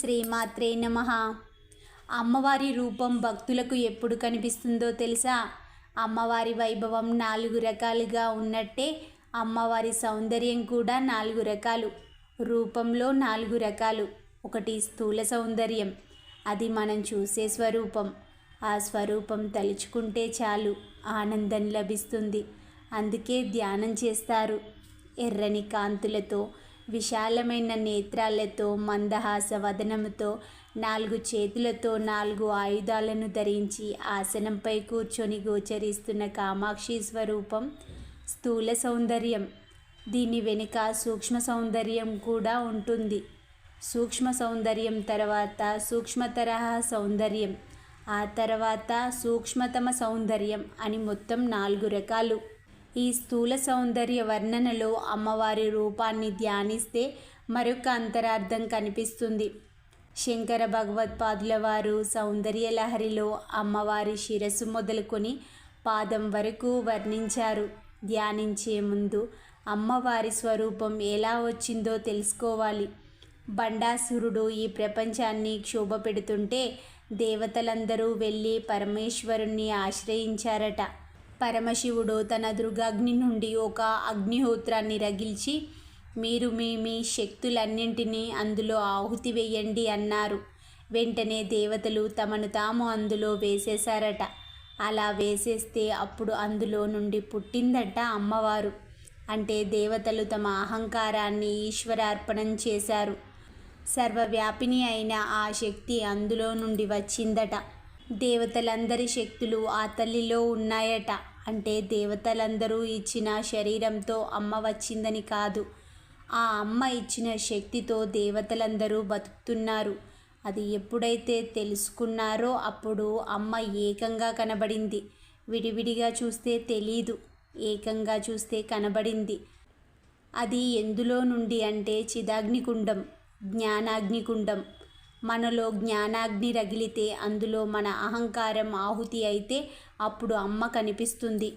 శ్రీమాత్రే నమ. అమ్మవారి రూపం భక్తులకు ఎప్పుడు కనిపిస్తుందో తెలుసా? అమ్మవారి వైభవం నాలుగు రకాలుగా ఉన్నట్టే అమ్మవారి సౌందర్యం కూడా నాలుగు రకాలు. రూపంలో నాలుగు రకాలు. ఒకటి స్థూల సౌందర్యం. అది మనం చూసే స్వరూపం. ఆ స్వరూపం తలుచుకుంటే చాలు ఆనందం లభిస్తుంది. అందుకే ధ్యానం చేస్తారు. ఎర్రని కాంతులతో విశాలమైన నేత్రాలతో మందహాస వదనముతో నాలుగు చేతులతో నాలుగు ఆయుధాలను ధరించి ఆసనంపై కూర్చొని గోచరిస్తున్న కామాక్షి స్వరూపం స్థూల సౌందర్యం. దీని వెనుక సూక్ష్మ సౌందర్యం కూడా ఉంటుంది. సూక్ష్మ సౌందర్యం తర్వాత సూక్ష్మ తరహా సౌందర్యం. ఆ తర్వాత సూక్ష్మతమ సౌందర్యం అని మొత్తం నాలుగు రకాలు. ఈ స్థూల సౌందర్య వర్ణనలో అమ్మవారి రూపాన్ని ధ్యానిస్తే మరొక అంతరార్థం కనిపిస్తుంది. శంకర భగవత్పాదుల వారు సౌందర్య లహరిలో అమ్మవారి శిరస్సు మొదలుకొని పాదం వరకు వర్ణించారు. ధ్యానించే ముందు అమ్మవారి స్వరూపం ఎలా వచ్చిందో తెలుసుకోవాలి. బండాసురుడు ఈ ప్రపంచాన్ని క్షోభ పెడుతుంటే దేవతలందరూ వెళ్ళి పరమేశ్వరుణ్ణి ఆశ్రయించారట. పరమశివుడు తన దుర్గాగ్ని నుండి ఒక అగ్నిహోత్రాన్ని రగిల్చి మీరు మీ మీ శక్తులన్నింటినీ అందులో ఆహుతి వేయండి అన్నారు. వెంటనే దేవతలు తమను తాము అందులో వేసేశారట. అలా వేసేస్తే అప్పుడు అందులో నుండి పుట్టిందట అమ్మవారు. అంటే దేవతలు తమ అహంకారాన్ని ఈశ్వరార్పణం చేశారు. సర్వవ్యాపిని అయిన ఆ శక్తి అందులో నుండి వచ్చిందట. దేవతలందరి శక్తులు ఆ తల్లిలో ఉన్నాయట. అంటే దేవతలందరూ ఇచ్చిన శరీరంతో అమ్మ వచ్చిందని కాదు. ఆ అమ్మ ఇచ్చిన శక్తితో దేవతలందరూ బతుకుతున్నారు. అది ఎప్పుడైతే తెలుసుకున్నారో అప్పుడు అమ్మ ఏకంగా కనబడింది. విడివిడిగా చూస్తే తెలీదు. ఏకంగా చూస్తే కనబడింది. అది ఎందులో నుండి అంటే చిదాగ్నికుండం జ్ఞానాగ్నికుండం. మనలో జ్ఞానాగ్ని రగిలితే అందులో మన అహంకారం ఆహుతి అయితే అప్పుడు అమ్మ కనిపిస్తుంది.